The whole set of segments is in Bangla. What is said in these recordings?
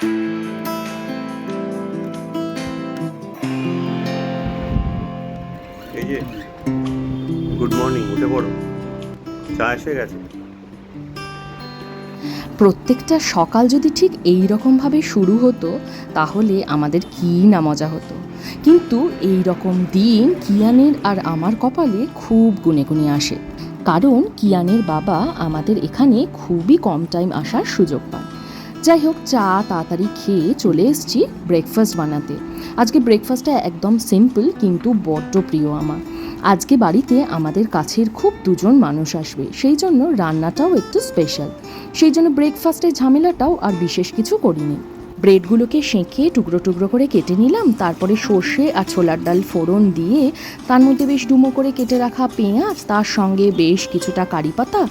এই যে গুড মর্নিং উঠে পড়ো। চা এসে গেছে। প্রত্যেকটা সকাল যদি ঠিক এই রকমভাবে শুরু হতো, তাহলে আমাদের কী না মজা হতো। কিন্তু এই রকম দিন কিয়ানের আর আমার কপালে খুব গুনে গুনে আসে। কারণ কিয়ানের বাবা আমাদের এখানে খুবই কম টাইম আসার সুযোগ পায় যাই হোক চা তাড়াতাড়ি খেয়ে চলে এসেছি ব্রেকফাস্ট বানাতে। আজকে ব্রেকফাস্টটা একদম সিম্পল কিন্তু বড্ড প্রিয় আমার। আজকে বাড়িতে আমাদের কাছের খুব দুজন মানুষ আসবে, সেই জন্য রান্নাটাও একটু স্পেশাল সেই জন্য ব্রেকফাস্টের ঝামেলাটাও আর বিশেষ কিছু করিনি। ব্রেডগুলোকে সেঁকে টুকরো টুকরো করে কেটে নিলাম। তারপরে সর্ষে আর ছোলার ডাল ফোড়ন দিয়ে তার মধ্যে বেশ ডুমো করে কেটে রাখা পেঁয়াজ, তার সঙ্গে বেশ কিছুটা কারি পাতা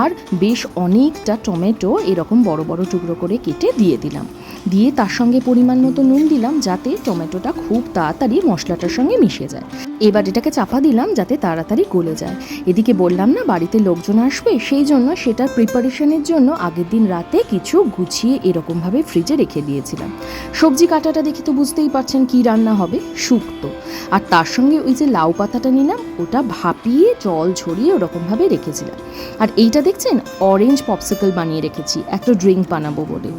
আর বেশ অনেকটা টমেটো এরকম বড় বড় টুকরো করে কেটে দিয়ে দিলাম। দিয়ে তার সঙ্গে পরিমাণ মতো নুন দিলাম যাতে টমেটোটা খুব তাড়াতাড়ি মশলাটার সঙ্গে মিশে যায়। এবার এটাকে চাপা দিলাম যাতে তাড়াতাড়ি গলে যায়। এদিকে বললাম না, বাড়িতে লোকজন আসবে, সেই জন্য সেটার প্রিপারেশনের জন্য আগের দিন রাতে কিছু গুছিয়ে এরকমভাবে ফ্রিজে রেখে দিয়েছিলাম। সবজি কাটাটা দেখে তো বুঝতেই পারছেন কি রান্না হবে শুক্তো আর তার সঙ্গে ওই যে লাউ পাতাটা নিলাম, ওটা ভাপিয়ে জল ঝরিয়ে ওরকমভাবে রেখেছিলাম। আর এইটা দেখছেন অরেঞ্জ পপসিকল বানিয়ে রেখেছি, একটা ড্রিঙ্ক বানাবো বলে।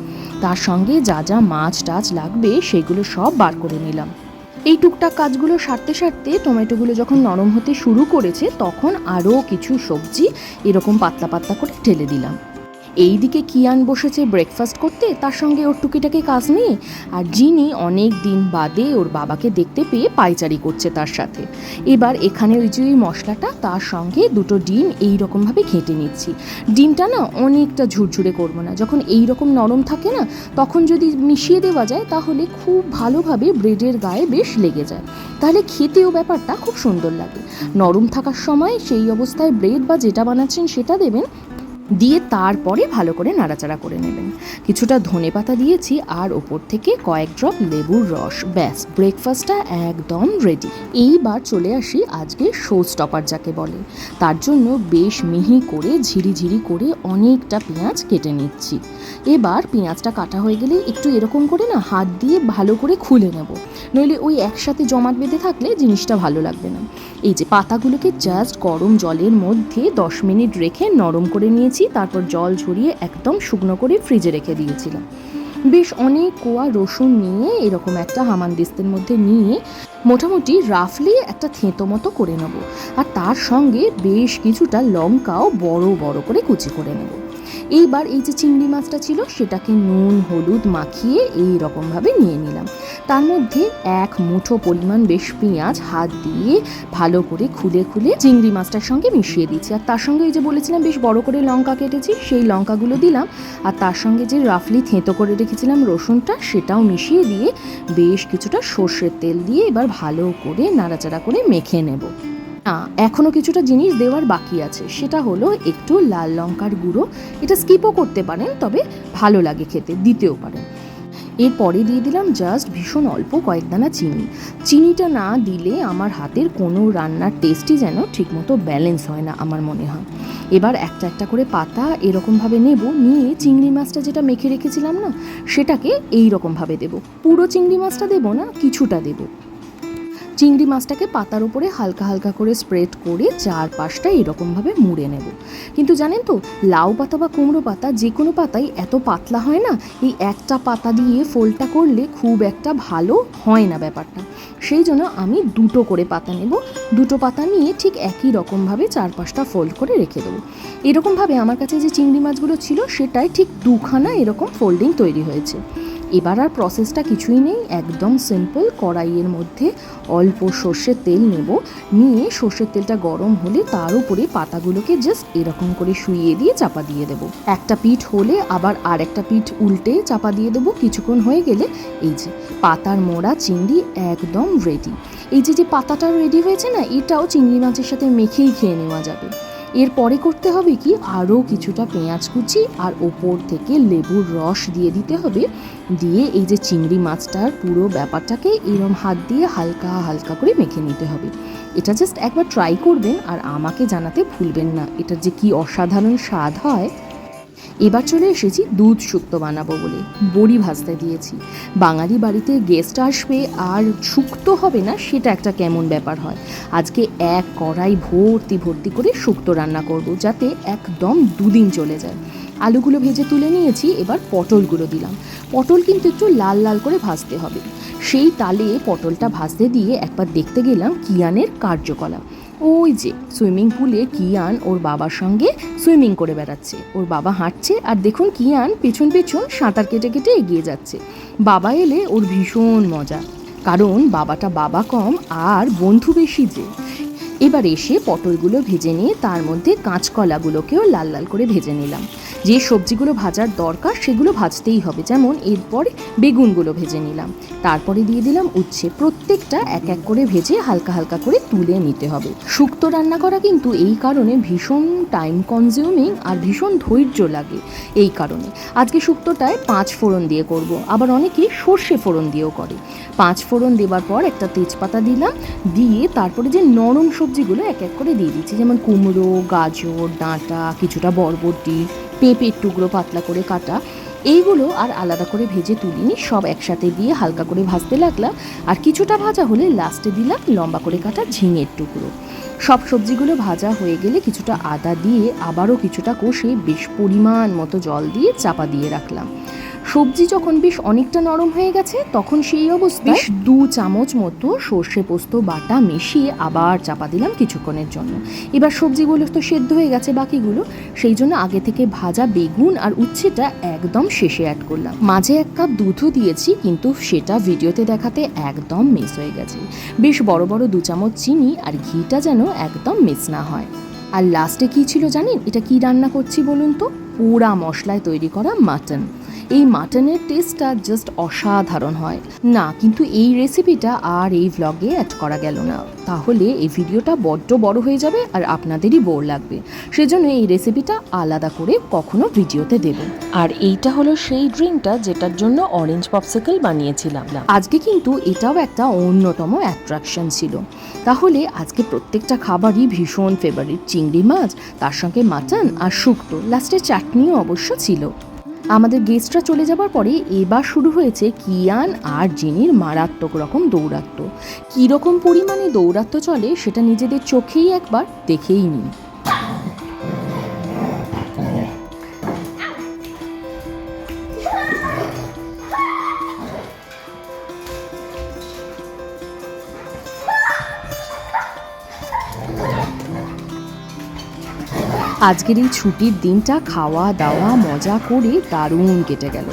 তার সঙ্গে যা যা মাছ টাছ লাগবে, সেগুলো সব বার করে নিলাম। এই টুকটাক কাজগুলো সারতে সারতে টমেটোগুলো যখন নরম হতে শুরু করেছে, তখন আরও কিছু সবজি এরকম পাতলা পাতলা করে ঢেলে দিলাম। এই দিকে কিয়ান বসেছে ব্রেকফাস্ট করতে, তার সঙ্গে ওর টুকিটাকি কাজ নিয়ে আর জিনি অনেক দিন বাদে ওর বাবাকে দেখতে পেয়ে পাইচারি করছে তার সাথে। এবার এখানে ওই যে ওই মশলাটা, তার সঙ্গে দুটো ডিম এই রকমভাবে ঘেঁটে নিচ্ছি। ডিমটা না অনেকটা ঝুরঝুরে করব না, যখন এই রকম নরম থাকে না, তখন যদি মিশিয়ে দেওয়া যায়, তাহলে খুব ভালোভাবে ব্রেডের গায়ে বেশ লেগে যায়। তাহলে খেতেও ব্যাপারটা খুব সুন্দর লাগে। নরম থাকার সময় সেই অবস্থায় ব্রেড বা যেটা বানাচ্ছেন সেটা দেবেন দিয়ে তারপরে ভালো করে নাড়াচাড়া করে নেবেন। কিছুটা ধনে পাতা দিয়েছি আর ওপর থেকে কয়েক ড্রপ লেবুর রস। ব্যাস, ব্রেকফাস্টটা একদম রেডি এইবার চলে আসি আজকে শো স্টপার যাকে বলে। তার জন্য বেশ মিহি করে ঝিরিঝিরি করে অনেকটা পেঁয়াজ কেটে নিচ্ছি। এবার পেঁয়াজটা কাটা হয়ে গেলে একটু এরকম করে না হাত দিয়ে ভালো করে খুলে নেব। নইলে ওই একসাথে জমাট বেঁধে থাকলে জিনিসটা ভালো লাগবে না। এই যে পাতাগুলোকে জাস্ট গরম জলের মধ্যে দশ মিনিট রেখে নরম করে নিয়েছি তারপর জল ঝরিয়ে একদম শুকনো করে ফ্রিজে রেখে দিয়েছিলাম। বেশ অনেক কোয়া রসুন নিয়ে এরকম একটা হামানদিস্তের মধ্যে নিয়ে মোটামুটি রাফলি একটা থেঁতো মতো করে নেব। আর তার সঙ্গে বেশ কিছুটা লঙ্কাও বড় বড় করে কুচি করে নেব। এইবার এই যে চিংড়ি মাছটা ছিল, সেটাকে নুন, হলুদ মাখিয়ে এই রকমভাবে নিয়ে নিলাম। তার মধ্যে এক মুঠো পরিমাণ বেশ পেঁয়াজ হাত দিয়ে ভালো করে খুলে খুলে চিংড়ি মাছটার সঙ্গে মিশিয়ে দিচ্ছি আর তার সঙ্গে এই যে বলেছিলাম, বেশ বড় করে লঙ্কা কেটেছি, সেই লঙ্কাগুলো দিলাম। আর তার সঙ্গে যে রাফলি থেঁতো করে রেখেছিলাম রসুনটা, সেটাও মিশিয়ে দিয়ে বেশ কিছুটা সর্ষের তেল দিয়ে এবার ভালো করে নাড়াচাড়া করে মেখে নেব। না এখনও কিছুটা জিনিস দেওয়ার বাকি আছে। সেটা হলো একটু লাল লঙ্কার গুঁড়ো। এটা স্কিপও করতে পারেন, তবে ভালো লাগে খেতে, দিতেও পারেন। এরপরে দিয়ে দিলাম জাস্ট ভীষণ অল্প কয়েক দানা চিনি। চিনিটা না দিলে আমার হাতের কোনো রান্নার টেস্টই যেন ঠিকমতো ব্যালেন্স হয় না আমার মনে হয়। এবার একটা একটা করে পাতা এরকমভাবে নেব, নিয়ে চিংড়ি মাছটা যেটা মেখে রেখেছিলাম না, সেটাকে এই রকমভাবে দেবো। পুরো চিংড়ি মাছটা দেবো না, কিছুটা দেবো। চিংড়ি মাছটাকে পাতার উপরে হালকা হালকা করে স্প্রেড করে চারপাশটা এরকমভাবে মুড়ে নেব। কিন্তু জানেন তো, লাউ পাতা বা কুমড়ো পাতা যে কোনো পাতাই এত পাতলা হয় না, এই একটা পাতা দিয়ে ফোল্ডটা করলে খুব একটা ভালো হয় না ব্যাপারটা। সেই জন্য আমি দুটো করে পাতা নেব। দুটো পাতা নিয়ে ঠিক একই রকমভাবে চারপাশটা ফোল্ড করে রেখে দেবো। এরকমভাবে আমার কাছে যে চিংড়ি মাছগুলো ছিল, সেটাই ঠিক দুখানা এরকম ফোল্ডিং তৈরি হয়েছে। এবার আর প্রসেসটা কিছুই নেই, একদম সিম্পল কড়াইয়ের মধ্যে অল্প সর্ষের তেল নেব, নিয়ে সর্ষের তেলটা গরম হলে তার উপরে পাতাগুলোকে জাস্ট এরকম করে শুইয়ে দিয়ে চাপা দিয়ে দেবো। একটা পিঠ হলে আবার আর একটা পিঠ উল্টে চাপা দিয়ে দেবো, কিছুক্ষণ হয়ে গেলে এই যে পাতার মোড়া চিংড়ি একদম রেডি এই যে যে পাতাটা রেডি হয়েছে না, এটাও চিংড়ি মাছের সাথে মেখেই খেয়ে নেওয়া যাবে। এরপরে করতে হবে কি? আরও কিছুটা পেঁয়াজ কুচি আর ওপর থেকে লেবুর রস দিয়ে দিতে হবে। দিয়ে এই যে চিংড়ি মাছটার পুরো ব্যাপারটাকে এরম হাত দিয়ে হালকা হালকা করে মেখে নিতে হবে। এটা জাস্ট একবার ট্রাই করবেন আর আমাকে জানাতে ভুলবেন না। এটার যে কি অসাধারণ স্বাদ হয়। এবার চলে এসেছি দুধ শুক্তো বানাবো বলে। বড়ি ভাজতে দিয়েছি। বাঙালি বাড়িতে গেস্ট আসবে, আর শুক্তো হবে না, সেটা একটা কেমন ব্যাপার হয়। আজকে এক কড়াই ভর্তি ভর্তি করে শুক্তো রান্না করব, যাতে একদম দুদিন চলে যায়। আলুগুলো ভেজে তুলে নিয়েছি, এবার পটলগুলো দিলাম। পটল কিন্তু একটু লাল লাল করে ভাজতে হবে। সেই তালে পটলটা ভাজতে দিয়ে একবার দেখতে গেলাম কিয়ানের কার্যকলাপ। ওই যে, সুইমিং পুলে কিয়ান ওর বাবার সঙ্গে সুইমিং করে বেড়াচ্ছে। ওর বাবা হাঁটছে, আর দেখুন কিয়ান পেছন পেছন সাঁতার কেটে কেটে এগিয়ে যাচ্ছে। বাবা এলে ওর ভীষণ মজা। কারণ বাবাটা বাবা কম, আর বন্ধু বেশি যে। এবার এসে পটলগুলো ভেজে নিয়ে তার মধ্যে কাঁচকলাগুলোকেও লাল লাল করে ভেজে নিলাম। যে সবজিগুলো ভাজার দরকার সেগুলো ভাজতেই হবে। যেমন এরপরে বেগুনগুলো ভেজে নিলাম। তারপরে দিয়ে দিলাম উচ্ছে। প্রত্যেকটা এক এক করে ভেজে হালকা হালকা করে তুলে নিতে হবে। শুক্তো রান্না করা কিন্তু এই কারণে ভীষণ টাইম কনজিউমিং আর ভীষণ ধৈর্য লাগে এই কারণে। আজকে শুক্তোটায় পাঁচ ফোড়ন দিয়ে করব। আবার অনেকে সর্ষে ফোড়ন দিয়েও করে। পাঁচ ফোড়ন দেবার পর একটা তেজপাতা দিলাম। দিয়ে তারপরে যে নরম সবজিগুলো এক এক করে দিয়ে দিচ্ছি। যেমন কুমড়ো, গাজর, ডাঁটা, কিছুটা বরবটি পেঁপের টুকরো পাতলা করে কাটা। এইগুলো আর আলাদা করে ভেজে তুলিনি, সব একসাথে দিয়ে হালকা করে ভাজতে লাগলাম। আর কিছুটা ভাজা হলে লাস্টে দিলাম লম্বা করে কাটা ঝিঙের টুকরো। সব সবজিগুলো ভাজা হয়ে গেলে কিছুটা আদা দিয়ে আবারও কিছুটা কষে বেশ পরিমাণ মতো জল দিয়ে চাপা দিয়ে রাখলাম। সবজি যখন বেশ অনেকটা নরম হয়ে গেছে, তখন সেই অবস্থায় দু চামচ মতো সর্ষে পোস্ত, বাটা মিশিয়ে আবার চাপা দিলাম কিছুক্ষণের জন্য। এবার সবজিগুলো তো সেদ্ধ হয়ে গেছে বাকিগুলো, সেই জন্য আগে থেকে ভাজা বেগুন আর উচ্ছেটা একদম শেষে অ্যাড করলাম। মাঝে এক কাপ দুধও দিয়েছি, কিন্তু সেটা ভিডিওতে দেখাতে একদম মিস হয়ে গেছে। বেশ বড় বড় দু চামচ চিনি আর ঘিটা যেন একদম মিস না হয়। আর লাস্টে কি ছিল জানেন? এটা কি রান্না করছি বলুন তো? পোড়া মশলায় তৈরি করা মাটন এই মাটনের টেস্টটা জাস্ট অসাধারণ হয়। না, কিন্তু এই রেসিপিটা আর এই ভ্লগে অ্যাড করা গেল না। তাহলে এই ভিডিওটা বড্ড বড় হয়ে যাবে আর আপনাদেরই বোর লাগবে। সেজন্য এই রেসিপিটা আলাদা করে কখনো ভিডিওতে দেব। আর এইটা হলো সেই ড্রিঙ্কটা যেটার জন্য অরেঞ্জ পপসিকল বানিয়েছিলাম আজকে কিন্তু এটাও একটা অন্যতম অ্যাট্রাকশন ছিল। তাহলে আজকে প্রত্যেকটা খাবারই ভীষণ ফেভারিট চিংড়ি মাছ, তার সঙ্গে মাটন আর শুক্তো। লাস্টে চাটনিও অবশ্য ছিল। আমাদের গেস্টরা চলে যাবার পরে এবার শুরু হয়েছে কিয়ান আর জিনির মারাত্মক রকম দৌরাত্ম কীরকম পরিমাণে দৌরাত্ম চলে সেটা নিজেদের চোখেই একবার দেখেই নিন। আজকের এই ছুটির দিনটা খাওয়া দাওয়া, মজা করে দারুণ কেটে গেল।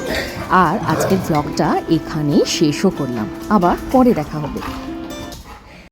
আর আজকের ব্লগটা এখানেই শেষও করলাম। আবার পরে দেখা হবে।